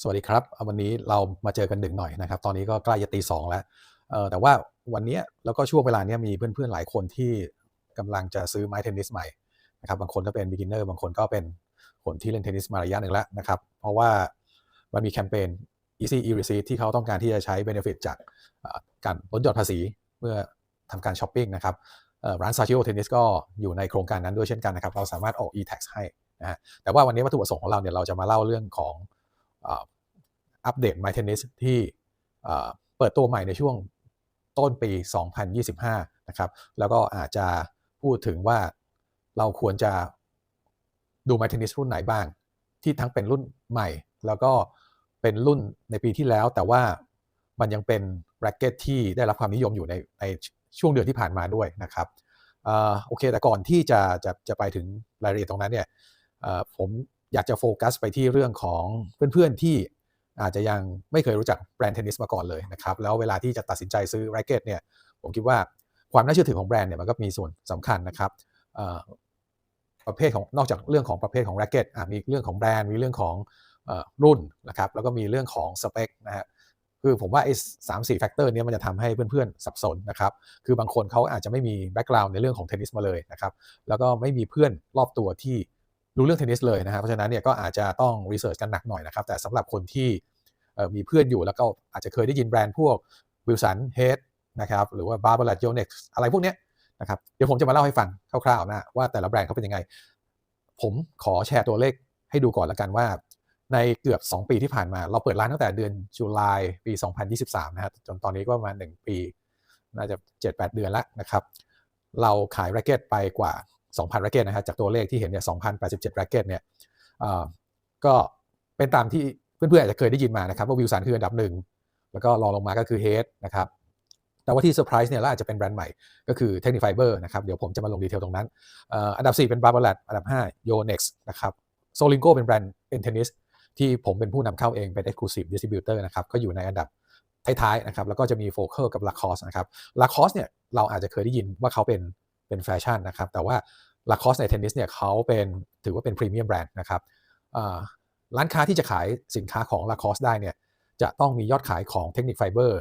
สวัสดีครับ วันนี้เรามาเจอกันดึกหน่อยนะครับ ตอนนี้ก็ใกล้จะตีสองแล้วแต่ว่าวันนี้แล้วก็ช่วงเวลาเนี้ยมีเพื่อนๆหลายคนที่กำลังจะซื้อไม้เทนนิสใหม่นะครับบางคนก็เป็น beginner บางคนก็เป็นคนที่เล่นเทนนิสมาระยะหนึ่งแล้วนะครับ เพราะว่ามันมีแคมเปญ easy e receipt ที่เขาต้องการที่จะใช้ benefit จากการลดหย่อนภาษีเมื่อทำการช้อปปิ้งนะครับร้านซาชิโอเทนนิสก็อยู่ในโครงการนั้นด้วยเช่นกันนะครับ เราสามารถออก e-tax ให้นะฮะแต่ว่าวันนี้วัตถุประสงค์ของเราเนี่ยเราจะมาเล่าเรื่องของ อัปเดต My Tennis ที่เปิดตัวใหม่ในช่วงต้นปี 2025 นะครับ แล้วก็อาจจะพูดถึงว่าเราควรจะดู My Tennis รุ่นไหนบ้าง ที่ทั้งเป็นรุ่นใหม่ แล้วก็เป็นรุ่นในปีที่แล้ว แต่ว่ามันยังเป็นแร็กเก็ตที่ได้รับความนิยมอยู่ในในช่วงเดือนที่ผ่านมาด้วยนะครับอโอเค แต่ก่อนที่จะจะจะไปถึงรายละเอียดตรงนั้นเนี่ยผม อยากจะโฟกัสไปที่เรื่องของเพื่อนๆที่อาจจะยังไม่เคยรู้จักแบรนด์เทนนิสมาก่อนเลยนะครับ แล้วเวลาที่จะตัดสินใจซื้อแร็กเก็ตเนี่ยผมคิดว่าความน่าเชื่อถือของแบรนด์เนี่ยมันก็มีส่วนสำคัญนะครับประเภทของนอกจากเรื่องของประเภทของแร็กเก็ตมีเรื่องของแบรนด์มีเรื่องของรุ่นนะครับแล้วก็มีเรื่องของสเปคนะฮะคือผมว่าไอ้สามสี่แฟกเตอร์นี้มันจะทำให้เพื่อนๆ สับสนนะครับ คือบางคนเขาอาจจะไม่มีแบ็กกราวน์ในเรื่องของเทนนิสมาเลยนะครับ แล้วก็ไม่มีเพื่อนรอบตัวที่ รู้เรื่องเทนนิสเลยนะครับเพราะฉะนั้นเนี่ยก็อาจจะต้องรีเสิร์ชกันหนักหน่อยนะครับ แต่สำหรับคนที่มีเพื่อนอยู่แล้วก็อาจจะเคยได้ยินแบรนด์พวกวิลสันเฮดนะครับหรือว่าบาร์บาร์โยเน็กอะไรพวกเนี้ยนะครับเดี๋ยวผมจะมาเล่าให้ฟังคร่าวๆนะว่าแต่ละแบรนด์เขาเป็นยังไง ผมขอแชร์ตัวเลขให้ดูก่อนละกันว่า ในเกือบ 2 ปีที่ผ่านมา เราเปิดร้านตั้งแต่เดือนจุลายปี 2023 นะครับจนตอนนี้ก็ประมาณ 1 ปี น่าจะ 7-8 เดือนแล้วนะครับ เราขายแร็กเก็ตไปกว่า 2,000 แร็กเก็ตนะครับจากตัวเลขที่เห็นเนี่ย2,087 แร็กเก็ตเนี่ยก็เป็นตามที่เพื่อนๆอาจจะเคยได้ยินมานะครับว่าวิลสันคืออันดับหนึ่งแล้วก็รองลงมาก็คือเฮดนะครับแต่ว่าที่เซอร์ไพรส์เนี่ยเราอาจจะเป็นแบรนด์ใหม่ก็คือเทคนิคไฟเบอร์นะครับเดี๋ยวผมจะมาลงดีเทลตรงนั้น อันดับ 4 เป็นบาร์บาร์อันดับ5 Yonex นะครับโซลิงโกเป็นแบรนด์เป็นเทนนิสที่ผมเป็นผู้นำเข้าเองเป็น exclusive distributor นะครับก็อยู่ในอันดับท้ายๆนะครับแล้วก็จะมีโฟกัสกับ Lacoste นะครับ Lacoste เนี่ยเราอาจจะเคยได้ยินว่าเขาเป็น เป็นแฟชั่นนะครับ แต่ว่า Lacoste ในเทนนิสเนี่ยเขาเป็นถือว่าเป็นพรีเมียมแบรนด์นะครับร้านค้าที่จะขายสินค้าของ Lacoste ได้เนี่ยจะต้องมียอดขายของเทคนิคไฟเบอร์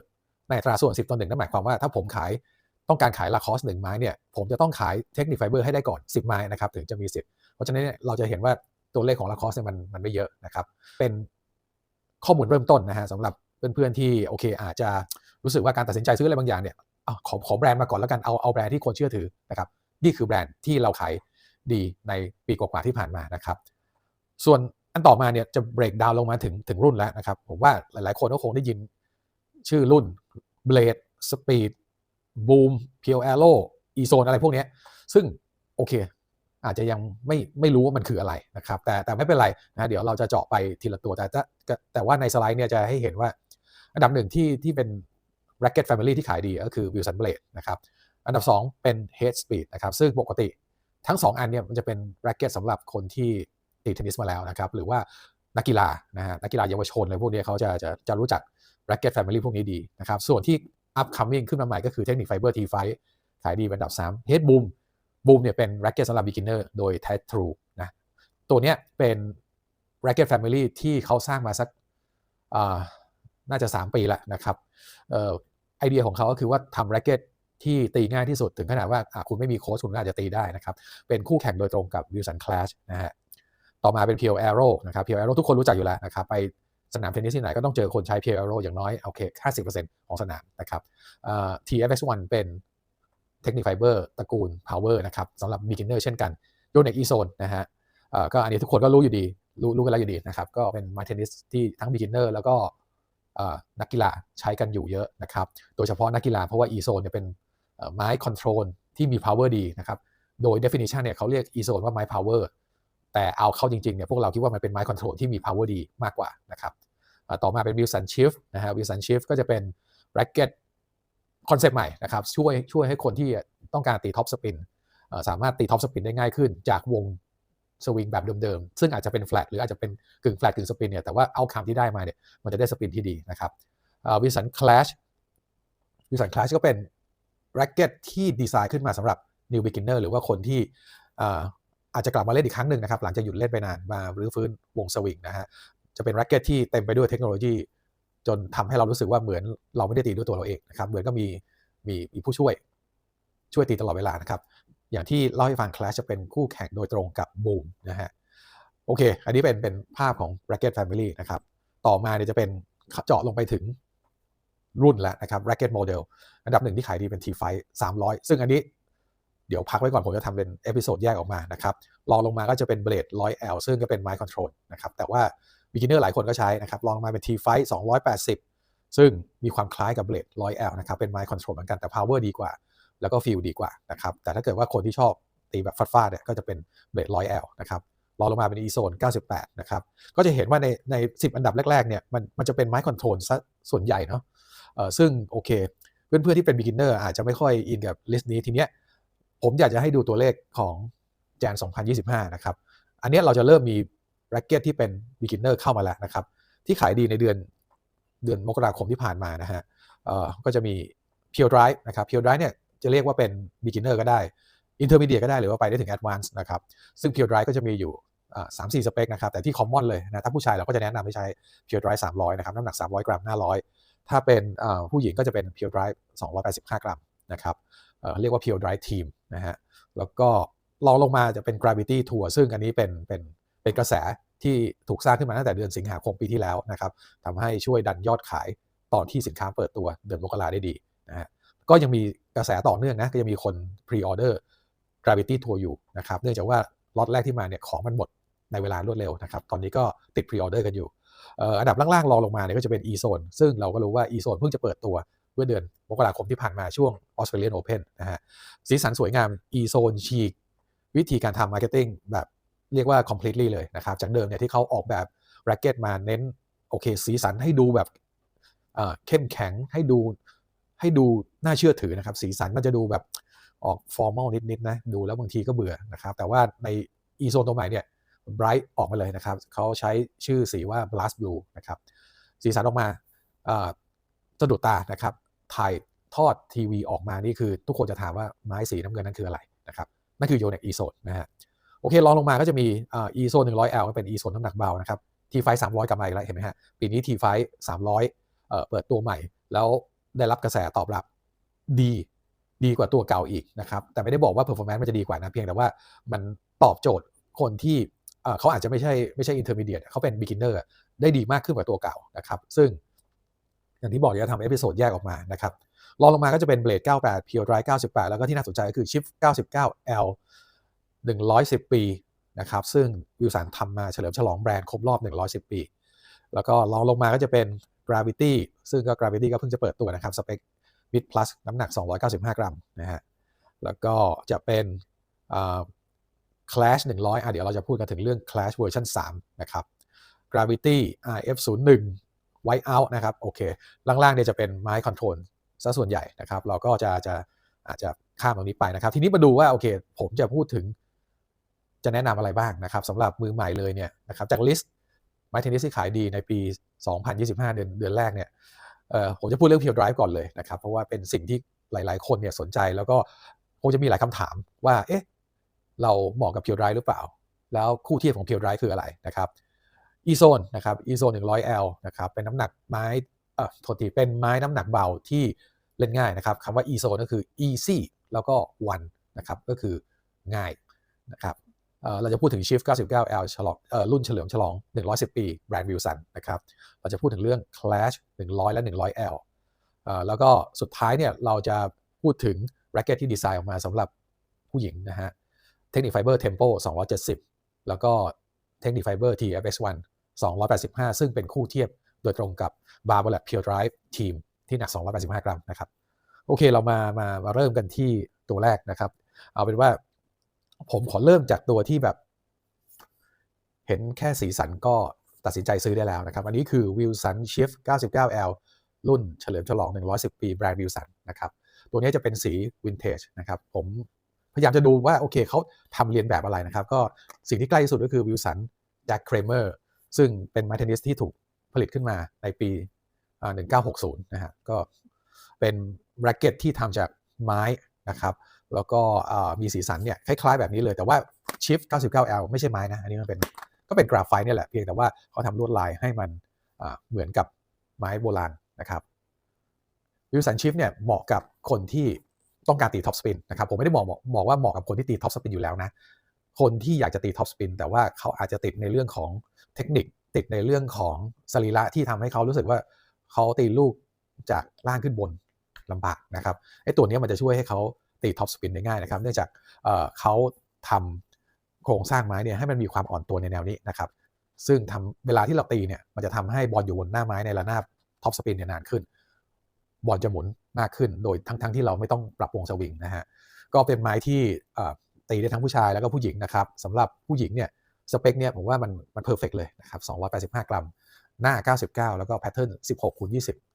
ในตราส่วน 10ต่อ1นั่นหมายความว่าถ้าผมขายต้องการขาย Lacoste 1ไม้เนี่ยผมจะต้องขายเทคนิคไฟเบอร์ให้ได้ก่อน 10 ไม้นะครับถึงจะมีสิทธิ์เพราะฉะนั้นเนี่ยเราจะเห็นว่าตัวเลขของ Lacoste เนี่ยมันมันไม่เยอะนะครับเป็นข้อมูลเริ่มต้นนะฮะสำหรับเพื่อนๆที่โอเคอาจจะรู้สึกว่าการตัดสินใจซื้ออะไรบางอย่างเนี่ย ขอขอแบรนด์มาก่อนแล้วกันเอาเอาแบรนด์ที่คนเชื่อถือนะครับนี่คือแบรนด์ที่เราขายดีในปีกว่าๆที่ผ่านมานะครับ ส่วนอันต่อมาเนี่ยจะเบรกดาวลงมาถึงถึงรุ่นแล้วนะครับ ผมว่าหลาย ๆ คนก็คงได้ยินชื่อรุ่น Blade Speed Boom p u r e Aero e Zone อะไรพวกนี้ซึ่งโอเค อาจจะยังไม่ไม่รู้ว่ามันคืออะไรนะครับ แต่แต่ไม่เป็นไรนะเดี๋ยวเราจะเจาะไปทีละตัวแต่แต่แต่ว่าในสไลด์เนี่ยจะให้เห็นว่า อันดับหนึ่งที่ที่เป็น Racket Family ที่ขายดีก็คือ Wilson Blade นะครับอันดับ 2 เป็น Head Speed นะครับซึ่งปกติทั้ง 2 อันเนี่ยมันจะเป็น Racket สำหรับคนที่ตีเทนนิสมาแล้วนะครับหรือว่านักกีฬานะฮะนักกีฬาเยาวชนอะไรพวกนี้เขาจะจะจะรู้จัก Racket Family พวกนี้ดีนะครับส่วนที่ upcoming ขึ้นมาใหม่ก็คือ Technic Fiber T5 ขายดีเป็นอันดับ3 Head Boom บูมเนี่ยเป็น Racket สำหรับ beginner โดย t a t r u e นะตัวเนี้ยเป็น Racket Family ที่เขาสร้างมาสัก น่าจะ 3 ปีแล้วนะครับไอเดียของเขาก็คือว่าทำ Racket ที่ตีง่ายที่สุดถึงขนาดว่าคุณไม่มีโค้ชคุณก็อาจจะตีได้นะครับ เป็นคู่แข่งโดยตรงกับ Wilson Clash นะฮะต่อมาเป็น Pure Arrow นะครับ Pure Arrow ทุกคนรู้จักอยู่แล้วนะครับไปสนามเทนนิสที่ไหนก็ต้องเจอคนใช้ Pure Arrow อย่างน้อยโอเค50%ของสนามนะครับ TFX1 เป็นเทคนิคไฟเบอร์ตระกูล power นะครับสำหรับ beginner เช่นกันโยนเน็กอีโซนนะฮะก็อันนี้ทุกคนก็รู้อยู่ดี รู้รู้กันแล้วอยู่ดีนะครับ ก็เป็นมาเทนนิสที่ทั้ง beginner แล้วก็ นักกีฬาใช้กันอยู่เยอะนะครับ โดยเฉพาะนักกีฬาเพราะว่าอีโซนเนี่ยเป็นไม้คอนโทรลที่มี power ดีนะครับ โดย definition เนี่ยเขาเรียกอีโซนว่าไม้ power แต่เอาเข้าจริงๆเนี่ยพวกเราคิดว่ามันเป็นไม้คอนโทรลที่มี power ดีมากกว่านะครับ ต่อมาเป็น Wilson Shift นะฮะ Wilson Shift ก็จะเป็น racket คอนเซปต์ใหม่นะครับช่วยช่วยให้คนที่ต้องการตีท็อปสปินสามารถตีท็อปสปินได้ง่ายขึ้น จากวง สวิงแบบเดิมๆ ซึ่งอาจจะเป็นแฟลตหรืออาจจะเป็นกึ่งแฟลตกึ่งสปินเนี่ยแต่ว่าเอาคำที่ได้มาเนี่ยมันจะได้สปินที่ดีนะครับวิสันคลาชวิสันคลาชก็เป็นแร็กเก็ตที่ดีไซน์ขึ้นมาสำหรับ new beginner หรือว่าคนที่อาจจะกลับมาเล่นอีกครั้งหนึ่งนะครับ หลังจากหยุดเล่นไปนานมารื้อฟื้นวงสวิงนะฮะจะเป็นแร็กเก็ตที่เต็มไปด้วยเทคโนโลยี จนทำให้เรารู้สึกว่าเหมือนเราไม่ได้ตีด้วยตัวเราเองนะครับเหมือนก็มีมีมีผู้ช่วยช่วยตีตลอดเวลานะครับ อย่างที่เล่าให้ฟัง Clash จะเป็นคู่แข่งโดยตรงกับ Boom นะฮะโอเค อันนี้เป็นเป็นภาพของ Racket Family นะครับ ต่อมาเนี่ยจะเป็นเจาะลงไปถึงรุ่นแล้วนะครับ Racket Model อันดับหนึ่งที่ขายดีเป็น T5 300 ซึ่งอันนี้เดี๋ยวพักไว้ก่อนผมจะทำเป็นเอพิโซดแยกออกมานะครับรองลงมาก็จะเป็น Blade 100L ซึ่งก็เป็น Mind Control นะครับ แต่ว่า beginner หลายคนก็ใช้นะครับลองมาเป็น T5 280 ซึ่งมีความคล้ายกับ Blade 100L นะครับ เป็น Mind Control เหมือนกันแต่ power ดีกว่า แล้วก็ feel ดีกว่านะครับ แต่ถ้าเกิดว่าคนที่ชอบตีแบบฟาดๆเนี่ยก็จะเป็น Blade 100L นะครับรองลงมาเป็น e zone 98 นะครับ ก็จะเห็นว่าในใน 10 อันดับแรกๆเนี่ยมันมันจะเป็น Mind Control ซะส่วนใหญ่เนาะเออซึ่งโอเค เพื่อนๆที่เป็น beginner อาจจะไม่ค่อยอินกับ list นี้ทีเนี้ยผมอยากจะให้ดูตัวเลขของแจน2025 นะครับ อันนี้เราจะเริ่มมี racket ที่เป็น beginner เข้ามาแล้วนะครับ ที่ขายดีในเดือนเดือนมกราคมที่ผ่านมานะฮะเออก็จะมี Pure Drive นะครับ Pure Drive เนี่ย จะเรียกว่าเป็น beginner ก็ได้ intermediate ก็ได้หรือว่าไปได้ถึง advanced นะครับ ซึ่ง Pure Drive ก็จะมีอยู่สามสี่สเปคนะครับ แต่ที่ common เลยนะ ถ้าผู้ชายเราก็จะแนะนำให้ใช้ Pure Drive 300 นะครับ น้ำหนัก 300 กรัมหน้า100 ถ้าเป็นผู้หญิงก็จะเป็น Pure Drive 285 กรัมนะครับเรียกว่า Pure Drive Team นะฮะ แล้วก็ลองลงมาจะเป็น Gravity Tour ซึ่งอันนี้เป็นเป็นเป็นกระแสที่ถูกสร้างขึ้นมาตั้งแต่เดือนสิงหาคมปีที่แล้วนะครับทำให้ช่วยดันยอดขายตอนที่สินค้าเปิดตัวเดือนมกราได้ดี ก็ยังมีกระแสต่อเนื่องนะก็ยังมีคน pre-order Gravity Tour อยู่นะครับเนื่องจากว่าล็อตแรกที่มาเนี่ยของมันหมดในเวลารวดเร็วนะครับตอนนี้ก็ติด pre-order กันอยู่อันดับล่างๆรองลงมาเนี่ยก็จะเป็น e-zone ซึ่งเราก็รู้ว่า e-zone เพิ่งจะเปิดตัวเมื่อเดือนมกราคมที่ผ่านมาช่วง Australian Open นะฮะสีสันสวยงาม e-zone ฉีกวิธีการทำ marketing แบบเรียกว่า completely เลยนะครับจากเดิมเนี่ยที่เขาออกแบบ racket มาเน้นโอเคสีสันให้ดูแบบเข้มแข็งให้ดู ให้ดูน่าเชื่อถือนะครับ สีสันมันจะดูแบบออกฟอร์มอลนิดๆนะดูแล้วบางทีก็เบื่อนะครับ แต่ว่าใน e zone ตัวใหม่เนี่ย bright ออกมาเลยนะครับเขาใช้ชื่อสีว่า blast blue นะครับสีสันออกมาสะดุดตานะครับถ่ายทอดทีวีออกมานี่คือ ทุกคนจะถามว่าไม้สีน้ำเงินนั้นคืออะไรนะครับนั่นคือโยเน็ก e zone นะฮะโอเคลองลงมาก็จะมี e zone 100L ก็เป็น e zone น้ำหนักเบานะครับ T5 300กลับมาอีกแล้วเห็นไหมฮะปีนี้ T5 300เปิดตัวใหม่ แล้ว ได้รับกระแสตอบรับดีดีกว่าตัวเก่าอีกนะครับ แต่ไม่ได้บอกว่า performance มันจะดีกว่านะเพียงแต่ว่ามันตอบโจทย์คนที่เขาอาจจะไม่ใช่ไม่ใช่ intermediate เขาเป็น beginner ได้ดีมากขึ้นกว่าตัวเก่านะครับ ซึ่งอย่างที่บอกเดี๋ยวจะทำเอพิโซดแยกออกมานะครับรองลงมาก็จะเป็น Blade 98 Pure Drive 98 แล้วก็ที่น่าสนใจก็คือ Shift 99L 110 ปีนะครับ ซึ่งวิวสันทำมาเฉลิมฉลองแบรนด์ครบรอบ 110 ปี แล้วก็ลองลงมาก็จะเป็น Gravity ซึ่งก็ Gravity ก็เพิ่งจะเปิดตัวนะครับสเปค Mid Plus น้ำหนัก 295 กรัมนะฮะแล้วก็จะเป็น Clash 100อะเดี๋ยวเราจะพูดกันถึงเรื่อง Clash เวอร์ชัน3นะครับ Gravity RF01 Whiteout นะครับโอเค ล่างๆเนี่ยจะเป็นไม้คอนโทรลซะส่วนใหญ่นะครับ เราก็จะจะอาจจะข้ามตรงนี้ไปนะครับ ทีนี้มาดูว่าโอเค ผมจะพูดถึงจะแนะนำอะไรบ้างนะครับสำหรับมือใหม่เลยเนี่ยนะครับจากลิสต์ ม้เทนนิสที่ขายดีในปี 2025 เดือนเดือนแรกเนี่ยผมจะพูดเรื่อง Pure Drive ก่อนเลยนะครับ เพราะว่าเป็นสิ่งที่หลาย ๆ คนเนี่ยสนใจแล้วก็คงจะมีหลายคำถามว่าเอ๊ะเราเหมาะกับ Pure Drive หรือเปล่า แล้วคู่เทียบของ Pure Drive คืออะไรนะครับ e zone นะครับ e zone 100L นะครับเป็นน้ำหนักไม้เอ่อโทษทีเป็นไม้น้ำหนักเบาที่เล่นง่ายนะครับคำว่า e zone ก็คือ easy แล้วก็ one นะครับก็คือง่ายนะครับ เราจะพูดถึง Shift 99L ฉลองรุ่นเฉลิมฉลอง 110 ปีแบรนด์วิลสันนะครับ เราจะพูดถึงเรื่อง Clash 100 และ 100L แล้วก็สุดท้ายเนี่ยเราจะพูดถึง racket ที่ดีไซน์ออกมาสำหรับผู้หญิงนะฮะเทคนิคไฟเบอร์ Tempo 270 แล้วก็เทคนิคไฟเบอร์ TFX1 285 ซึ่งเป็นคู่เทียบโดยตรงกับ Barbell Pure Drive Team ที่หนัก 285 กรัมนะครับ โอเคเรามามามาเริ่มกันที่ตัวแรกนะครับ เอาเป็นว่า ผมขอเริ่มจากตัวที่แบบ เห็นแค่สีสันก็ตัดสินใจซื้อได้แล้วนะครับ อันนี้คือ Wilson Shift 99L รุ่นเฉลิมฉลอง 110 ปีแบรนด์ Wilson นะครับ ตัวนี้จะเป็นสีวินเทจนะครับ ผมพยายามจะดูว่า โอเคเขาทำเรียนแบบอะไรนะครับ ก็สิ่งที่ใกล้ที่สุดก็คือ Wilson Jack Kramer ซึ่งเป็นมาเทนนิสที่ถูกผลิตขึ้นมาในปี 1960 นะฮะ ก็เป็นแร็กเก็ตที่ทำจากไม้นะครับ แล้วก็มีสีสันเนี่ยคล้ายๆแบบนี้เลย แต่ว่า Shift 99L ไม่ใช่ไม้นะ อันนี้มันเป็นก็เป็นกราไฟต์เนี่ยแหละเพียงแต่ว่าเขาทำลวดลายให้มันเหมือนกับไม้โบราณนะครับวิลสันชิฟเนี่ยเหมาะกับคนที่ต้องการตีท็อปสปินนะครับผมไม่ได้บอกบอกว่าเหมาะกับคนที่ตีท็อปสปินอยู่แล้วนะ คนที่อยากจะตีท็อปสปินแต่ว่าเขาอาจจะติดในเรื่องของเทคนิคติดในเรื่องของสรีระที่ทำให้เขารู้สึกว่าเขาตีลูกจากล่างขึ้นบนลำบากนะครับไอ้ตัวนี้มันจะช่วยให้เขา ตีท็อปสปินได้ง่ายนะครับ เนื่องจากเขาทำโครงสร้างไม้เนี่ยให้มันมีความอ่อนตัวในแนวนี้นะครับ ซึ่งทำเวลาที่เราตีเนี่ยมันจะทำให้บอลอยู่บนหน้าไม้ในระนาบท็อปสปินเนี่ยนานขึ้น บอลจะหมุนมากขึ้น โดยทั้งทงที่เราไม่ต้องปรับวงสวิงนะฮะ ก็เป็นไม้ที่ตีได้ทั้งผู้ชายแล้วก็ผู้หญิงนะครับสำหรับผู้หญิงเนี่ยสเปคเนี่ยผมว่ามันมันเพอร์เฟกเลยนะครับ285 กรัม หน้า 99 แล้วก็แพทเทิร์น16คูณ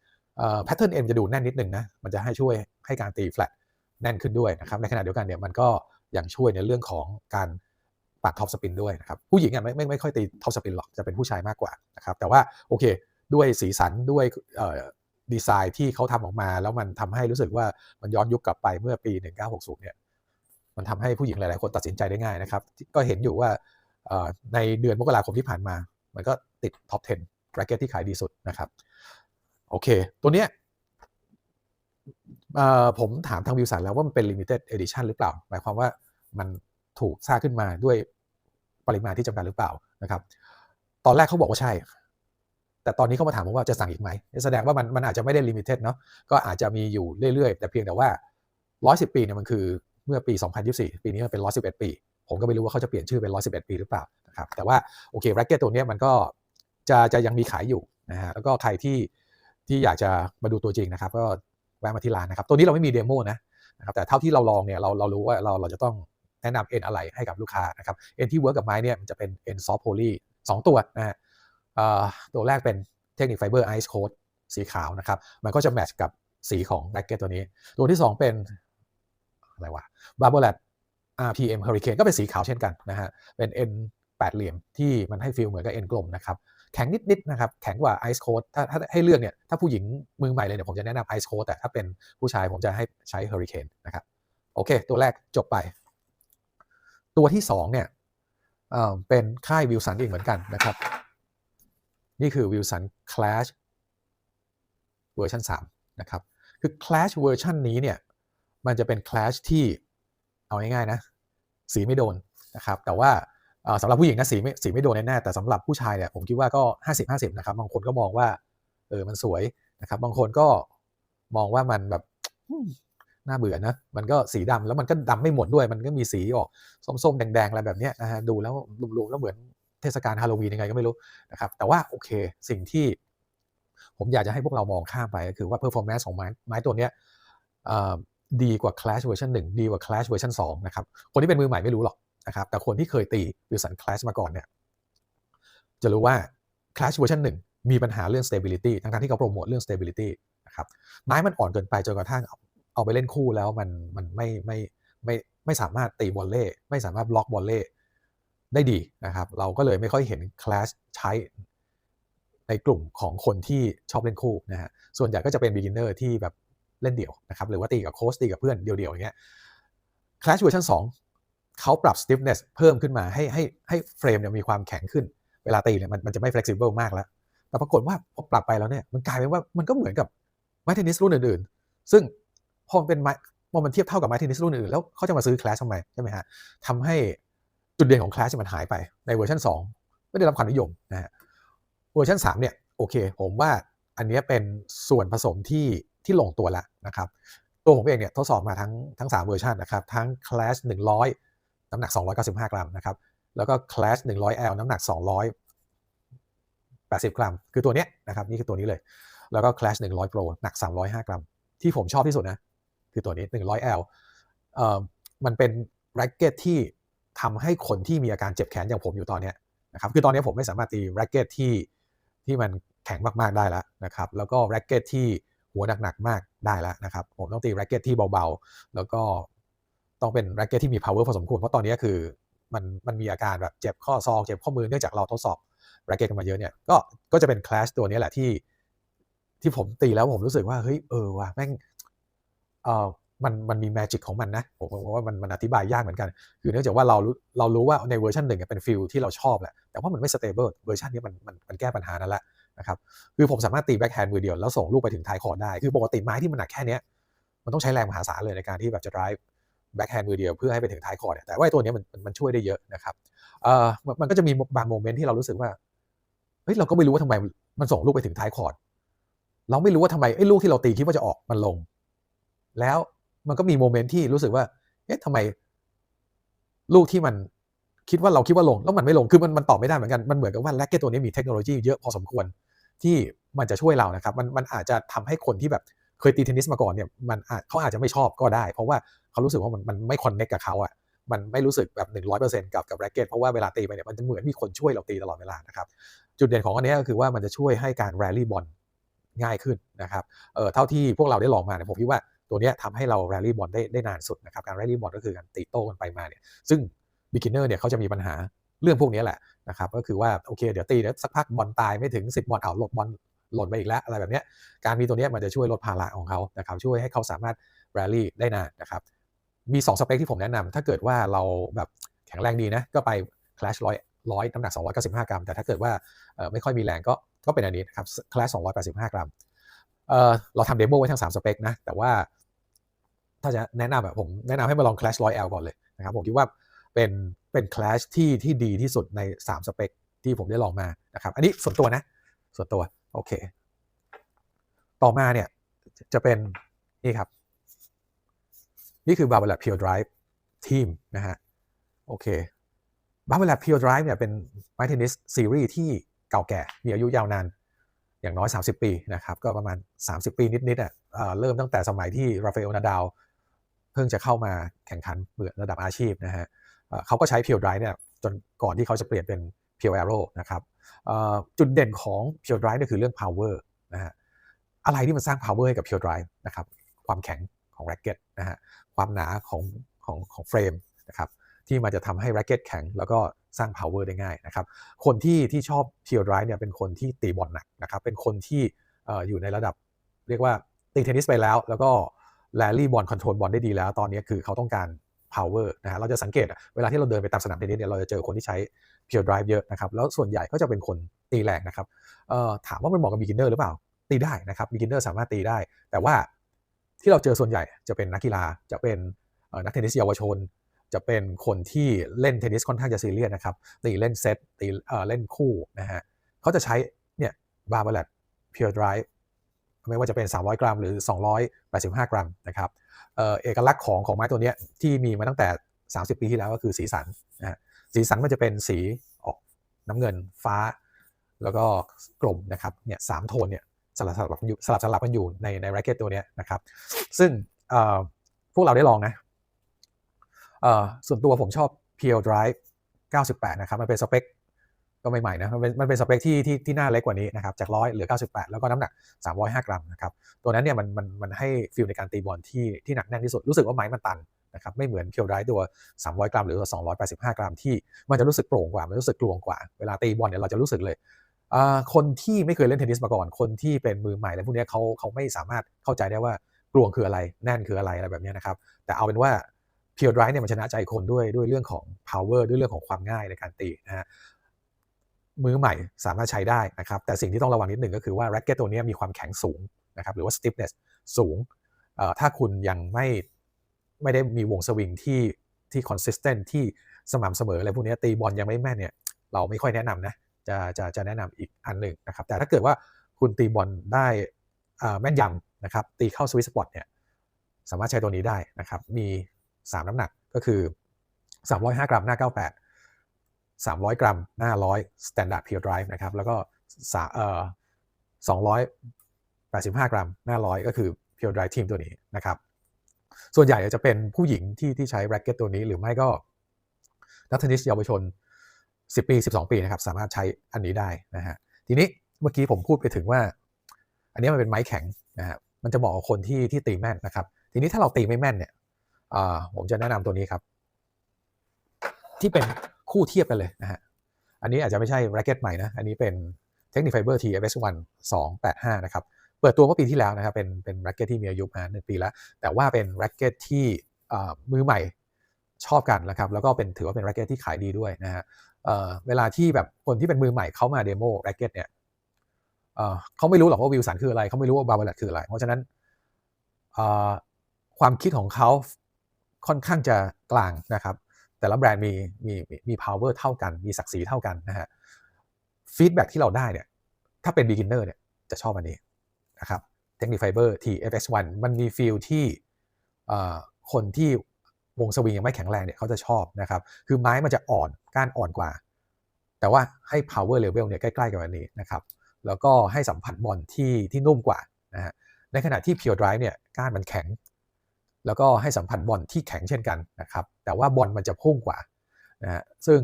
20แพทเทิร์นเอ็มจะดูแน่นนิดนึงนะ มันจะให้ช่วยให้การตีแฟลต แน่นขึ้นด้วยนะครับในขณะเดียวกันเนี่ยมันก็ยังช่วยในเรื่องของการปัดท็อปสปินด้วยนะครับผู้หญิงอะไม่ไม่ไม่ค่อยตีท็อปสปินหรอกจะเป็นผู้ชายมากกว่านะครับแต่ว่าโอเคด้วยสีสันด้วยดีไซน์ที่เขาทำออกมา แล้วมันทำให้รู้สึกว่ามันย้อนยุคกลับไปเมื่อปี 1960เนี่ยมันทำให้ผู้หญิงหลาย ๆ คนตัดสินใจได้ง่ายนะครับ ก็เห็นอยู่ว่าในเดือนมกราคมที่ผ่านมา มันก็ติดท็อป 10 r a c k e t ที่ขายดีสุดนะครับ โอเค ตัวเนี้ย ผมถามทางวิวสันแล้วว่ามันเป็น limited edition หรือเปล่า หมายความว่ามันถูกสร้างขึ้นมาด้วยปริมาณที่จำกัดหรือเปล่านะครับ ตอนแรกเขาบอกว่าใช่ แต่ตอนนี้เขามาถามผมว่าจะสั่งอีกไหมแสดงว่ามันมันอาจจะไม่ได้ limited เนาะก็อาจจะมีอยู่เรื่อยๆ แต่เพียงแต่ว่า 110 ปีเนี่ยมันคือเมื่อปี 2024 ปีนี้มันเป็น 111 ปี ผมก็ไม่รู้ว่าเขาจะเปลี่ยนชื่อเป็น 111 ปีหรือเปล่านะครับแต่ว่าโอเคแร็กเก็ตตัวนี้มันก็จะจะยังมีขายอยู่นะฮะแล้วก็ใครที่ที่อยากจะมาดูตัวจริงนะครับ ก็ แวะมาที่ร้านนะครับ ตัวนี้เราไม่มีเดโมนะนะครับแต่เท่าที่เราลองเนี่ยเราเรารู้ว่าเราเราจะต้องแนะนำเอ็นอะไรให้กับลูกค้านะครับเอ็นที่เวิร์กกับไม้เนี่ยมันจะเป็นเอ็นซอฟต์โพลีสองตัวนะฮะตัวแรกเป็นเทคนิคไฟเบอร์ไอซ์โค้ดสีขาวนะครับ มันก็จะแมทช์กับสีของแร็กเก็ตตัวนี้ ตัวที่ 2 เป็นอะไรวะบาร์เบอร์แลด RPM Hurricane ก็เป็นสีขาวเช่นกันนะฮะ เป็น N แปดเหลี่ยมที่มันให้ฟีลเหมือนกับ N กลมนะครับ แข็งนิดๆนะครับแข็งกว่า Ice Coat ถ้าถ้าให้เลือกเนี่ยถ้าผู้หญิงมือใหม่เลยเนี่ยผมจะแนะนำ Ice Coat แต่ถ้าเป็นผู้ชายผมจะให้ใช้ Hurricane นะครับโอเค ตัวแรกจบไป ตัวที่2เนี่ยเป็นค่ายวิลสันอีกเหมือนกันนะครับ นี่คือวิลสัน Clash เวอร์ชัน3นะครับคือ Clash เวอร์ชันนี้เนี่ยมันจะเป็น Clash ที่เอาง่ายๆนะ สีไม่โดนนะครับ แต่ว่า สำหรับผู้หญิงนะสีไม่สีไม่โดนแน่แต่สำหรับผู้ชายเนี่ยผมคิดว่าก็ 50 50นะครับบางคนก็มองว่าเออมันสวยนะครับ บางคนก็มองว่ามันแบบน่าเบื่อนะมันก็สีดำแล้วมันก็ดำไม่หมดด้วย มันก็มีสีออกส้มๆแดงๆอะไรแบบนี้นะฮะดูแล้วรวมๆแล้วเหมือนเทศกาลฮาโลวีนยังไงก็ไม่รู้นะครับแต่ว่าโอเคสิ่งที่ผมอยากจะให้พวกเรามองข้ามไปก็คือว่า performance ของไม้ไม้ตัวเนี้ยดีกว่า Clash เวอร์ชัน1ดีกว่า Clash เวอร์ชัน2นะครับ คนที่เป็นมือใหม่ไม่รู้หรอก นะครับแต่คนที่เคยตี Wilson Clash มาก่อนเนี่ยจะรู้ว่า Clash เวอร์ชัน1มีปัญหาเรื่อง stability ทั้งที่เขาโปรโมทเรื่อง stability นะครับไม้มันอ่อนเกินไปจนกระทั่งเอาไปเล่นคู่แล้วมันมันไม่ไม่ไม่ไม่สามารถตีบอลเล่ไม่สามารถบล็อกบอลเล่ได้ดีนะครับ เราก็เลยไม่ค่อยเห็น Clash ใช้ในกลุ่มของคนที่ชอบเล่นคู่นะฮะส่วนใหญ่ก็จะเป็น beginner ที่แบบเล่นเดี่ยวนะครับหรือว่าตีกับโค้ชตีกับเพื่อนเดี่ยวๆอย่างเงี้ย Clash เวอร์ชัน2 เขาปรับ stiffness เพิ่มขึ้นมาให้ให้ให้เฟรมเนี่ยมีความแข็งขึ้น เวลาตีเนี่ยมันมันจะไม่ flexible มากแล้ว แต่ปรากฏว่าพอปรับไปแล้วเนี่ยมันกลายเป็นว่ามันก็เหมือนกับไม้เทนนิสรุ่นอื่นๆ ซึ่งพอมันเป็นไม้พอมันเทียบเท่ากับไม้เทนนิสรุ่นอื่นแล้วเขาจะมาซื้อ Clash ทำไมใช่ไหมฮะทำให้จุดเด่นของ Clash มันหายไปในเวอร์ชัน2 ไม่ได้รับความนิยมนะฮะเวอร์ชัน3เนี่ยโอเค ผมว่าอันนี้เป็นส่วนผสมที่ที่ลงตัวแล้วนะครับ ตัวผมเองเนี่ยทดสอบมาทั้งทั้ง 3 เวอร์ชันนะครับ ทั้ง Clash 100 น้ำหนัก 295 กรัมนะครับ แล้วก็ Clash 100L น้ำหนัก 280 กรัม คือตัวเนี้ยนะครับ นี่คือตัวนี้เลย แล้วก็ Clash 100 Pro หนัก 305 กรัม ที่ผมชอบที่สุดนะ คือตัวนี้ 100L เอ่อมันเป็นแร็กเก็ตที่ทำให้คนที่มีอาการเจ็บแขนอย่างผมอยู่ตอนนี้นะครับ คือตอนนี้ผมไม่สามารถตีแร็กเก็ตที่ที่มันแข็งมากๆได้แล้วนะครับ แล้วก็แร็กเก็ตที่หัวหนักๆมากได้แล้วนะครับ ผมต้องตีแร็กเก็ตที่เบาๆ แล้วก็ ต้องเป็นแร็กเก็ตที่มี power พอสมควร เพราะตอนนี้คือมันมันมีอาการแบบเจ็บข้อซอกเจ็บข้อมือเนื่องจากเราทดสอบแร็กเก็ตกันมาเยอะเนี่ยก็ก็จะเป็นคลาสตัวนี้แหละที่ที่ผมตีแล้วผมรู้สึกว่าเฮ้ยเออว่ะแม่งเออมันมันมีแมจิกของมันนะผมว่ามันมันอธิบายยากเหมือนกัน คือเนื่องจากว่าเรารู้เรารู้ว่าในเวอร์ชันหนึ่งเป็นฟิลที่เราชอบแหละแต่ว่ามันไม่สเตเบิลเวอร์ชันนี้มันมันมันแก้ปัญหานั่นแหละนะครับคือผมสามารถตีแบ็คแฮนด์มือเดียวแล้วส่งลูกไปถึงท้ายคอร์ดได้ คือปกติไม้ที่มันหนักแค่นี้มันต้องใช้แรงมหาศาลเลยในการที่แบบจะ drive แบ็คแฮนด์มือเดียวเพื่อให้ไปถึงท้ายคอร์ดแต่ว่าไอ้ตัวนี้มันมันช่วยได้เยอะนะครับเอ่อมันก็จะมีบางโมเมนต์ที่เรารู้สึกว่าเฮ้ยเราก็ไม่รู้ว่าทำไมมันส่งลูกไปถึงท้ายคอร์ดเราไม่รู้ว่าทำไมไอ้ลูกที่เราตีคิดว่าจะออกมันลง แล้วมันก็มีโมเมนต์ที่รู้สึกว่าเอ๊ะทำไม ลูกที่มันคิดว่าเราคิดว่าลง แล้วมันไม่ลงคือมันมันตอบไม่ได้เหมือนกันมันเหมือนกับว่าแร็กเก็ตตัวนี้มีเทคโนโลยีเยอะพอสมควรที่มันจะช่วยเรานะครับ มันมันอาจจะทำให้คนที่แบบ เคยตีเทนนิสมาก่อนเนี่ยมันเขาอาจจะไม่ชอบก็ได้ เพราะว่าเขารู้สึกว่ามันมันไม่คอนเนคกับเขาอะมันไม่รู้สึกแบบ 100%กับกับแร็กเก็ตเพราะว่าเวลาตีไปเนี่ยมันจะเหมือนมีคนช่วยเราตีตลอดเวลานะครับจุดเด่นของอันนี้ก็คือว่ามันจะช่วยให้การแรลลี่บอลง่ายขึ้นนะครับเออเท่าที่พวกเราได้ลองมาเนี่ยผมคิดว่าตัวเนี้ยทำให้เราแรลลี่บอลได้ได้นานสุดนะครับการแรลลี่บอลก็คือการตีโต้กันไปมาเนี่ยซึ่ง beginner เนี่ยเขาจะมีปัญหาเรื่องพวกนี้แหละนะครับก็คือว่าโอเคเดี๋ยวตีแล้วสักพักบอลตายไม่ถึง 10 บอลเอาหลบบอล หล่นไปอีกแล้วอะไรแบบนี้การมีตัวนี้มันจะช่วยลดภาระของเขานะครับช่วยให้เขาสามารถแรลลี่ได้นานนะครับมี 2 สเปคที่ผมแนะนำถ้าเกิดว่าเราแบบแข็งแรงดีนะก็ไป Clash ร้อยร้อยน้ำหนัก 295 กรัม แต่ถ้าเกิดว่าไม่ค่อยมีแรงก็ก็เป็นอันนี้นะครับ Clash 285 กรัมเเราทำเดโมไว้ทั้ง 3 สเปคนะแต่ว่าถ้าจะแนะนำแบบผมแนะนำให้มาลอง Clash 100 L ก่อนเลยนะครับผมคิดว่าเป็นเป็น Clash ที่ที่ดีที่สุดใน 3 สเปคที่ผมได้ลองมานะครับอันนี้ส่วนตัวนะส่วนตัว โอเค ต่อมาเนี่ยจะเป็นนี่ครับ นี่คือ Barbell Pure Drive Team นะฮะโอเค Barbell Pure Drive เนี่ยเป็นไม้เทนนิสซีรีส์ที่เก่าแก่ มีอายุยาวนานอย่างน้อย 30 ปีนะครับ ก็ประมาณ 30 ปีนิดๆอะเอ่อเริ่มตั้งแต่สมัยที่ราฟาเอลนาดาลเพิ่งจะเข้ามาแข่งขันเบื่อระดับอาชีพนะฮะเเขาก็ใช้ Pure Drive เนี่ยจนก่อนที่เขาจะเปลี่ยนเป็น Pure Arrow นะครับจุดเด่นของ Pure Drive เนี่ยคือเรื่อง power นะฮะอะไรที่มันสร้าง power ให้กับ Pure Drive นะครับความแข็งของ racket นะฮะความหนาของของของเฟรมนะครับที่มันจะทำให้ racket แข็งแล้วก็สร้าง power ได้ง่ายนะครับคนที่ที่ชอบ Pure Drive เนี่ยเป็นคนที่ตีบอลหนักนะครับเป็นคนที่ออยู่ในระดับเรียกว่าตีเทนนิสไปแล้ว แล้วก็แรลลี่บอลคอนโทรลบอลได้ดีแล้ว ตอนนี้คือเขาต้องการ power นะฮะเราจะสังเกตเวลาที่เราเดินไปตามสนามเทนนิสเนี่ยเราจะเจอคนที่ใช้ Pure Drive เยอะนะครับแล้วส่วนใหญ่ก็จะเป็นคนตีแรงนะครับถามว่ามันเหมาะกับ beginner หรือเปล่าตีได้นะครับ beginner สามารถตีได้ แต่ว่าที่เราเจอส่วนใหญ่จะเป็นนักกีฬาจะเป็นนักเทนนิสเยาวชน จะเป็นคนที่เล่นเทนนิสค่อนข้างจะซีเรียสนะครับตีเล่นเซตตีเล่นคู่นะฮะเขาจะใช้เนี่ยบาร์เบลต Pure Drive ไม่ว่าจะเป็น 300 กรัม หรือ 285 กรัมนะครับเอกลักษณ์ของของไม้ตัวเนี้ยที่มีมาตั้งแต่ 30 ปีที่แล้วก็คือสีสันนะ สีสันมันจะเป็นสีออกน้ำเงินฟ้า แล้วก็กลมนะครับเนี่ยสามโทนเนี่ยสลับสลับกันอยู่สลับสลับกันอยู่ในในแร็กเก็ตตัวเนี้ยนะครับ ซึ่งพวกเราได้ลองนะส่วนตัวผมชอบ Pure Drive 98 นะครับ มันเป็นสเปคก็ใหม่ๆนะ มันเป็นมันเป็นสเปคที่ที่ที่หน้าเล็กกว่านี้นะครับ จากร้อยเหลือ 98 แล้วก็น้ำหนัก 305 กรัมนะครับ ตัวนั้นเนี่ยมันมันมันให้ฟิลในการตีบอลที่ที่หนักแน่นที่สุด รู้สึกว่าไม้มันตัน นะครับไม่เหมือน Pure Drive ตัว 300 กรัมหรือตัว285 กรัมที่มันจะรู้สึกโปร่งกว่า มันรู้สึกกลวงกว่า เวลาตีบอลเนี่ยเราจะรู้สึกเลย คนที่ไม่เคยเล่นเทนนิสมาก่อน คนที่เป็นมือใหม่อะไรพวกนี้เขาเขาไม่สามารถเข้าใจได้ว่ากลวงคืออะไร แน่นคืออะไรอะไรแบบนี้นะครับ แต่เอาเป็นว่า Pure Drive เนี่ยมันชนะใจคนด้วยด้วยเรื่องของ power ด้วยเรื่องของความง่ายในการตีนะฮะมือใหม่สามารถใช้ได้นะครับ แต่สิ่งที่ต้องระวังนิดหนึ่งก็คือว่า racket ตัวเนี้ยมีความแข็งสูงนะครับหรือว่า stiffness สูงถ้าคุณยังไม่ ไม่ได้มีวงสวิงที่ที่ consistent ที่สม่ำเสมออะไรพวกนี้ตีบอลยังไม่แม่นเนี่ยเราไม่ค่อยแนะนำนะจะจะจะแนะนำอีกอันหนึ่งนะครับ แต่ถ้าเกิดว่าคุณตีบอลได้แม่นยำนะครับตีเข้าสวิตสปอตเนี่ยสามารถใช้ตัวนี้ได้นะครับมี 3 น้ำหนักก็คือ 305 กรัมหน้า 98 300 กรัมหน้า 100 Standard Pure Drive นะครับแล้วก็สาเอ่อ285 กรัมหน้า 100 ก็คือ Pure Drive Team ตัวนี้นะครับ ส่วนใหญ่จะเป็นผู้หญิงที่ที่ใช้แร็กเก็ตตัวนี้ หรือไม่ก็นักเทนนิสเยาวชน 10 ปี 12 ปีนะครับสามารถใช้อันนี้ได้นะฮะทีนี้เมื่อกี้ผมพูดไปถึงว่า อันนี้มันเป็นไม้แข็งนะฮะมันจะเหมาะกับคนที่ที่ตีแม่นนะครับ ทีนี้ถ้าเราตีไม่แม่นเนี่ยผมจะแนะนำตัวนี้ครับ ที่เป็นคู่เทียบกันเลยนะฮะอันนี้อาจจะไม่ใช่แร็กเก็ตใหม่นะอันนี้เป็น Technic Fiber TFS1 285 นะครับ เปิดตัวเมื่อปีที่แล้วนะครับเป็นเป็นแร็กเก็ตที่มีอายุมาหนึ่งปีแล้ว แต่ว่าเป็นแร็กเก็ตที่มือใหม่ชอบกันนะครับแล้วก็เป็นถือว่าเป็นแร็กเก็ตที่ขายดีด้วยนะฮะเเวลาที่แบบคนที่เป็นมือใหม่เขามาเดโมแร็กเก็ตเนี่ยเเขาไม่รู้หรอกว่าวิลสันคืออะไรเขาไม่รู้ว่าบาร์เบลคืออะไร เพราะฉะนั้นความคิดของเขาค่อนข้างจะกลางนะครับ แต่ละแบรนด์มีมีมีมี power เท่ากัน มีศักดิ์ศรีเท่ากันนะฮะฟีดแบ็ที่เราได้เนี่ยถ้าเป็น beginner เนี่ยจะชอบอันนี้ นะครับเทคนิคไฟเบอร์ TFX1 มันมีฟีลที่คนที่วงสวิงยังไม่แข็งแรงเนี่ยเขาจะชอบนะครับ คือไม้มันจะอ่อนก้านอ่อนกว่า แต่ว่าให้ power level เนี่ยใกล้ๆกับอันนี้นะครับ แล้วก็ให้สัมผัสบอลที่ที่นุ่มกว่านะฮะในขณะที่ Pure Drive เนี่ยก้านมันแข็ง แล้วก็ให้สัมผัสบอลที่แข็งเช่นกันนะครับ แต่ว่าบอลมันจะพุ่งกว่านะฮะซึ่ง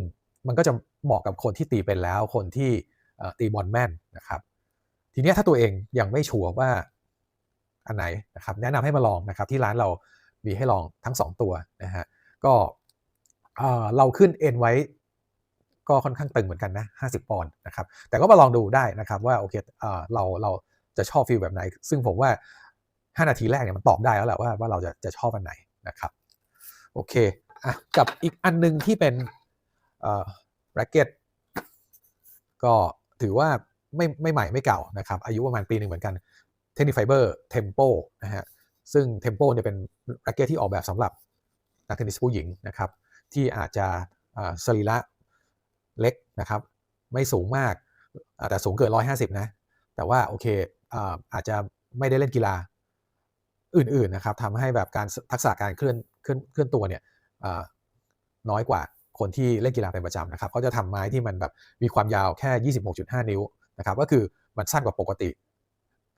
มันก็จะเหมาะกับคนที่ตีเป็นแล้วคนที่ตีบอลแม่นนะครับ ทีเนี้ยถ้าตัวเองยังไม่ชัวร์ว่าอันไหนนะครับแนะนำให้มาลองนะครับที่ร้านเรามีให้ลองทั้ง 2 ตัวนะฮะก็เอ่อเราขึ้นเอ็นไว้ก็ค่อนข้างตึงเหมือนกันนะ 50 ปอนด์นะครับ แต่ก็มาลองดูได้นะครับว่าโอเคเอเราเราจะชอบฟีลแบบไหน ซึ่งผมว่า 5 นาทีแรกเนี่ยมันตอบได้แล้วแหละว่าว่าเราจะจะชอบอันไหนนะครับ โอเคอะกับอีกอันหนึงที่เป็นแร็กเก็ตก็ถือว่า ไม่ไม่ใหม่ไม่เก่านะครับ อายุประมาณปีหนึ่งเหมือนกันเทคนิคไฟเบอร์เทมโปนะฮะซึ่งเทมโปเนี่ยเป็นแร็กเก็ตที่ออกแบบสำหรับนักเทนนิสผู้หญิงนะครับ ที่อาจจะสรีระเล็กนะครับ ไม่สูงมากแต่สูงเกิน 150 นะ แต่ว่าโอเคอาอาจจะไม่ได้เล่นกีฬาอื่นๆนะครับทำให้แบบการทักษะการเคลื่อนเคลื่อนเคลื่อนตัวเนี่ยน้อยกว่าคนที่เล่นกีฬาเป็นประจำนะครับเขาจะทำไม้ที่มันแบบมีความยาวแค่ 26.5 นิ้ว นะครับก็คือมันสั้นกว่าปกติ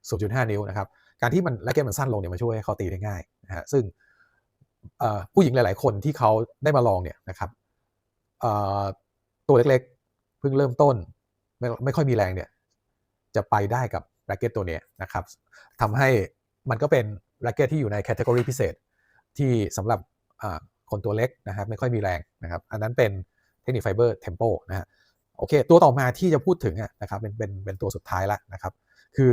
0.5 นิ้วนะครับการที่มันแร็กเก็ตมันสั้นลงเนี่ยมันช่วยให้เขาตีได้ง่ายนะฮะซึ่งผู้หญิงหลาย ๆ คนที่เขาได้มาลองเนี่ยนะครับตัวเล็กๆเพิ่งเริ่มต้นไม่ไม่ค่อยมีแรงเนี่ยจะไปได้กับแร็กเก็ตตัวเนี้ยนะครับทำให้มันก็เป็นแร็กเก็ตที่อยู่ในแคตตากรีพิเศษ ที่สำหรับคนตัวเล็กนะครับไม่ค่อยมีแรงนะครับ อันนั้นเป็นเทคนิคไฟเบอร์เทมโปนะฮะ โอเค ตัวต่อมาที่จะพูดถึงนะครับเป็นเป็นเป็นตัวสุดท้ายละนะครับ คือ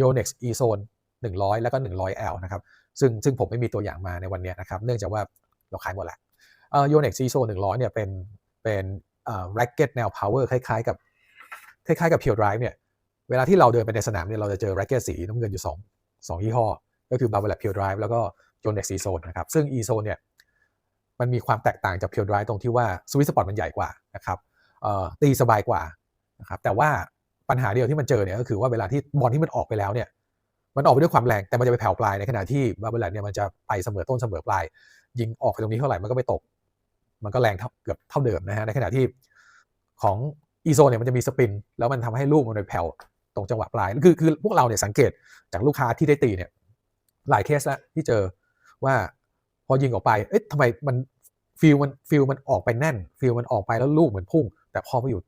Yonex E-Zone 100 แล้วก็ 100L นะครับ ซึ่งซึ่งผมไม่มีตัวอย่างมาในวันนี้นะครับ เนื่องจากว่าเราขายหมดแล้วเอ่อ Yonex E-Zone 100 เนี่ยเป็นเป็นเอ่อ racket แนว power คล้ายๆกับคล้ายๆกับ Pure Drive เนี่ยเวลาที่เราเดินไปในสนามเนี่ยเราจะเจอ racket สีน้ำเงินอยู่2 2ยี่ห้อ ก็คือ Barbell Pure Drive แล้วก็ Yonex E-Zone นะครับ ซึ่ง E-Zone เนี่ยมันมีความแตกต่างจาก Pure Drive ตรงที่ว่า Sweet Spot มันใหญ่กว่านะครับ ตีสบายกว่านะครับแต่ว่าปัญหาเดียวที่มันเจอเนี่ยก็คือว่าเวลาที่บอลที่มันออกไปแล้วเนี่ยมันออกไปด้วยความแรงแต่มันจะไปแผ่วปลายในขณะที่บาร์เบลเนี่ยมันจะไปเสมอต้นเสมอปลาย ยิงออกไปตรงนี้เท่าไหร่มันก็ไปตก มันก็แรงเกือบเท่าเดิมนะฮะในขณะที่ของอีโซเนี่ยมันจะมีสปิน แล้วมันทำให้ลูกมันไปแผ่วตรงจังหวะปลายคือคือพวกเราเนี่ยสังเกตจากลูกค้าที่ได้ตีเนี่ยหลายเคสแล้วที่เจอว่าพอยิงออกไปเอ๊ะทำไมมันฟิลมันฟิลมันออกไปแน่นฟิลมันออกไปแล้วลูกเหมือนพุ่ง แต่พอไปอยู่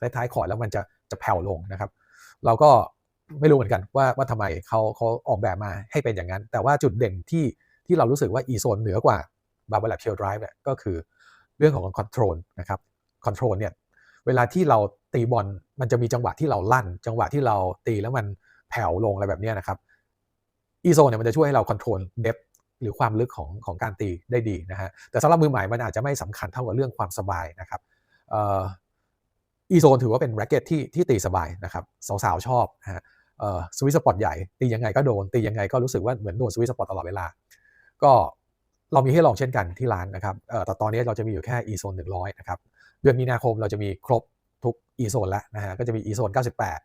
ท้ายๆคอร์ดแล้วมันจะจะแผ่วลงนะครับ เราก็ไม่รู้เหมือนกันว่าว่าทำไมเขาเขาออกแบบมาให้เป็นอย่างนั้น แต่ว่าจุดเด่นที่ที่เรารู้สึกว่า e z o n e เหนือกว่า b a r b e l a p i l Drive เนี่ยก็คือเรื่องของ control นะครับ control เนี่ยเวลาที่เราตีบอลมันจะมีจังหวะที่เราลั่น จังหวะที่เราตีแล้วมันแผ่วลงอะไรแบบนี้นะครับ e z o n e เนี่ยมันจะช่วยให้เรา control depth หรือความลึกของของการตีได้ดีนะฮะแต่สำหรับมือใหม่มันอาจจะไม่สำคัญเท่ากับเรื่องความสบายนะครับเอีโซนถือว่าเป็นแร็กเก็ตที่ที่ตีสบายนะครับสาวๆชอบนะฮะเอ่อสวิตสปอตใหญ่ตียังไงก็โดน ตียังไงก็รู้สึกว่าเหมือนโดนสวิตสปอตตลอดเวลา ก็เรามีให้ลองเช่นกันที่ร้านนะครับเอ่อแต่ตอนนี้เราจะมีอยู่แค่ e zone 100 นะครับ เดือนมีนาคมเราจะมีครบทุก e zone แล้วนะฮะ ก็จะมี e zone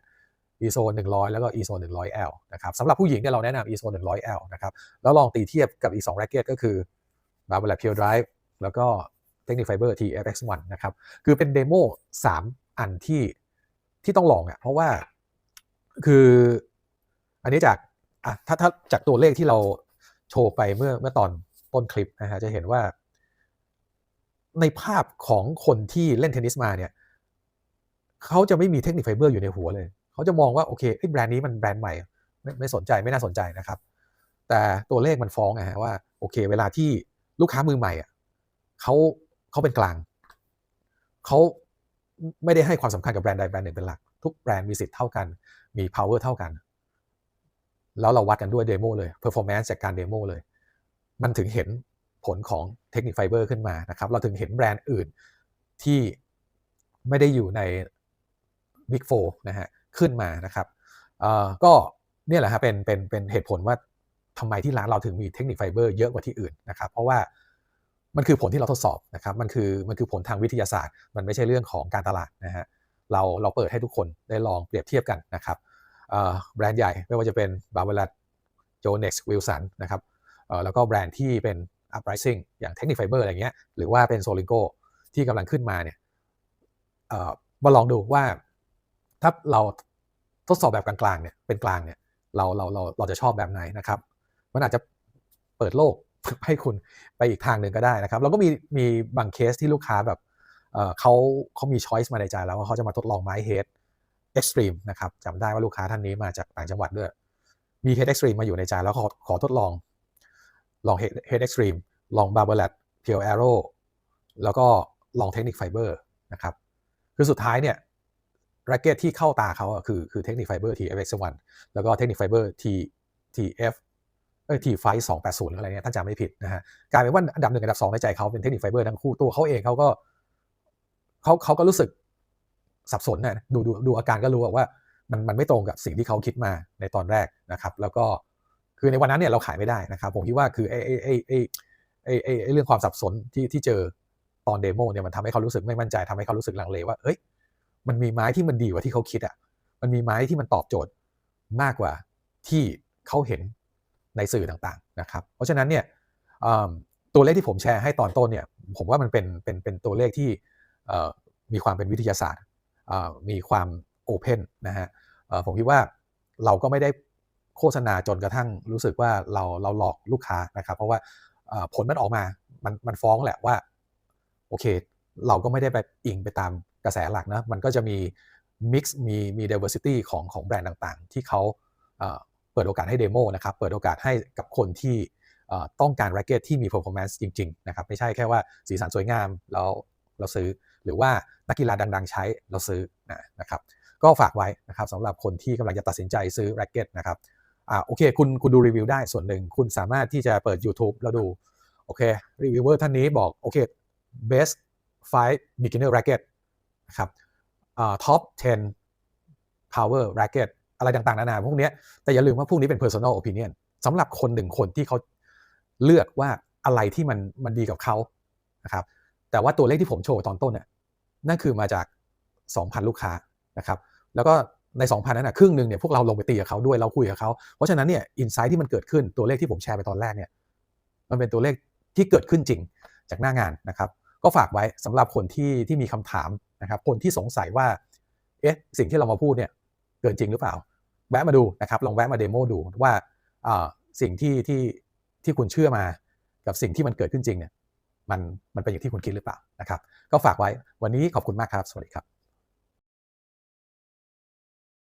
98 e zone 100 แล้วก็ e zone 100L นะครับสำหรับผู้หญิงเนี่ยเราแนะนำ e zone 100L นะครับ แล้วลองตีเทียบกับอีก2แร็กเก็ตก็คือ b a r b e l a Pure Drive แล้วก็ Technic Fiber TFX1 นะครับ คือเป็นเดโม3 อันที่ที่ต้องลองอะเพราะว่าคือ อันนี้จากอะถ้าถ้าจากตัวเลขที่เราโชว์ไปเมื่อเมื่อตอนต้นคลิปนะฮะจะเห็นว่า ในภาพของคนที่เล่นเทนนิสมาเนี่ยเขาจะไม่มีเทคนิคไฟเบอร์อยู่ในหัวเลยเขาจะมองว่าโอเคไอ้แบรนด์นี้มันแบรนด์ใหม่ไม่ไม่สนใจไม่น่าสนใจนะครับ แต่ตัวเลขมันฟ้องนะฮะว่าโอเค เวลาที่ลูกค้ามือใหม่อะเขาเขาเป็นกลางเขา ไม่ได้ให้ความสำคัญกับแบรนด์ใดแบรนด์หนึ่งเป็นหลัก ทุกแบรนด์มีสิทธิ์เท่ากัน มี power เท่ากัน แล้วเราวัดกันด้วยเดโมเลย performance จากการเดโมเลย มันถึงเห็นผลของเทคนิคไฟเบอร์ขึ้นมานะครับ เราถึงเห็นแบรนด์อื่นที่ไม่ได้อยู่ใน Big 4นะฮะขึ้นมานะครับก็เนี่ยแหละครับเป็นเป็นเป็นเหตุผลว่าทำไมที่ร้านเราถึงมีเทคนิคไฟเบอร์เยอะกว่าที่อื่นนะครับ เพราะว่า มันคือผลที่เราทดสอบนะครับมันคือมันคือผลทางวิทยาศาสตร์ มันไม่ใช่เรื่องของการตลาดนะฮะเราเราเปิดให้ทุกคนได้ลองเปรียบเทียบกันนะครับแบรนด์ใหญ่ไม่ว่าจะเป็น b a r b a r a t j o n e x Wilson นนะครับแล้วก็แบรนด์ที่เป็น Uprising อย่าง Technic Fiber อะไรเงี้ยหรือว่าเป็น Solingo ที่กำลังขึ้นมาเนี่ยมาลองดูว่าถ้าเราทดสอบแบบกลางๆเนี่ยเป็นกลางเนี่ยเราเราเราเราจะชอบแบบไหนนะครับ มันอาจจะเปิดโลก ให้คุณไปอีกทางหนึ่งก็ได้นะครับ แล้วก็มีมีบางเคสที่ลูกค้าแบบเเขาเขามีช้อยส์มาในใจแล้วว่าเขาจะมาทดลองไม้เฮดเอ็กซ์ตรีมนะครับจำได้ว่าลูกค้าท่านนี้มาจากต่างจังหวัดด้วย มีเฮดเอ็กซ์ตรีมมาอยู่ในใจแล้วขอขอทดลอง ลองเฮดเอ็กซ์ตรีมลองบาร์เบอร์แลตเพียวแอโร่แล้วก็ลองเทคนิคไฟเบอร์นะครับ คือสุดท้ายเนี่ยแร็กเก็ตที่เข้าตาเขาคือคือเทคนิคไฟเบอร์ TFX1 แล้วก็เทคนิคไฟเบอร์ T TF เอ้ย T ไฟสองแปดศูนย์อะไรเนี่ยท่านจำไม่ผิดนะฮะกลายเป็นว่าอันดับหนึ่งอันดับสองในใจเขาเป็นเทคนิคไฟเบอร์ทั้งคู่ตัวเขาเองเขาก็เขาเขาก็รู้สึกสับสนนะดูดูดูอาการก็รู้ว่ามันมันไม่ตรงกับสิ่งที่เขาคิดมาในตอนแรกนะครับ แล้วก็คือในวันนั้นเนี่ยเราขายไม่ได้นะครับ ผมคิดว่าคือไอ้ไอ้ไอ้ไอ้ไอ้ไอ้เรื่องความสับสนที่ที่เจอตอนเดโมเนี่ยมันทำให้เขารู้สึกไม่มั่นใจทำให้เขารู้สึกลังเลว่าเอ้ยมันมีไม้ที่มันดีกว่าที่เขาคิดอะมันมีไม้ที่มันตอบโจทย์มากกว่าที่เขาเห็น ในสื่อต่างๆนะครับ เพราะฉะนั้นเนี่ยตัวเลขที่ผมแชร์ให้ตอนต้นเนี่ยผมว่ามันเป็นเป็นเป็นตัวเลขที่มีความเป็นวิทยาศาสตร์มีความโอเพนนะฮะผมคิดว่าเราก็ไม่ได้โฆษณาจนกระทั่งรู้สึกว่าเราเราหลอกลูกค้านะครับ เพราะว่าผลมันออกมา มันมันฟ้องแหละว่าโอเค เราก็ไม่ได้ไปอิงไปตามกระแสหลักนะ มันก็จะมี mix มีมี diversity ของของแบรนด์ต่างๆ ที่เขา เปิดโอกาสให้เดโมนะครับ เปิดโอกาสให้กับคนที่ต้องการแร็กเก็ตที่มี performance จริงๆนะครับไม่ใช่แค่ว่าสีสันสวยงามแล้วเราซื้อ หรือว่านักกีฬาดังๆ ใช้เราซื้อนะครับก็ฝากไว้นะครับสำหรับคนที่กำลังจะตัดสินใจซื้อแร็กเก็ตนะครับอ่าโอเคคุณคุณดูรีวิวได้ส่วนหนึ่ง คุณสามารถที่จะเปิด YouTube แล้วดูโอเครีวิวเวอร์ท่านนี้บอกโอเค best 5 beginner racket นะครับท็อป10 power racket อะไรต่างๆนานาพวกนี้แต่อย่าลืมว่าพวกนี้เป็น personal opinion สำหรับคนหนึ่งคนที่เขาเลือกว่าอะไรที่มันมันดีกับเขานะครับแต่ว่าตัวเลขที่ผมโชว์ตอนต้นเนี่ยนั่นคือมาจาก 2,000 ลูกค้านะครับแล้วก็ใน 2,000 นั้นนะครึ่งหนึ่งเนี่ยพวกเราลงไปตีกับเขาด้วยเราคุยกับเขาเพราะฉะนั้นเนี่ยอินไซต์ที่มันเกิดขึ้นตัวเลขที่ผมแชร์ไปตอนแรกเนี่ยมันเป็นตัวเลขที่เกิดขึ้นจริงจากหน้างานนะครับ ก็ฝากไว้สำหรับคนที่ที่มีคำถามนะครับ คนที่สงสัยว่าเอ๊ะสิ่งที่เรามาพูดเนี่ย กินจริงหรือเปล่า แวะมาดูนะครับลองแวะมาเดโมดูว่าสิ่งที่ที่ที่คุณเชื่อมากับสิ่งที่มันเกิดขึ้นจริงเนี่ยมันมันเป็นอย่างที่คุณคิดหรือเปล่านะครับ ก็ฝากไว้วันนี้ขอบคุณมากครับ สวัสดีครับ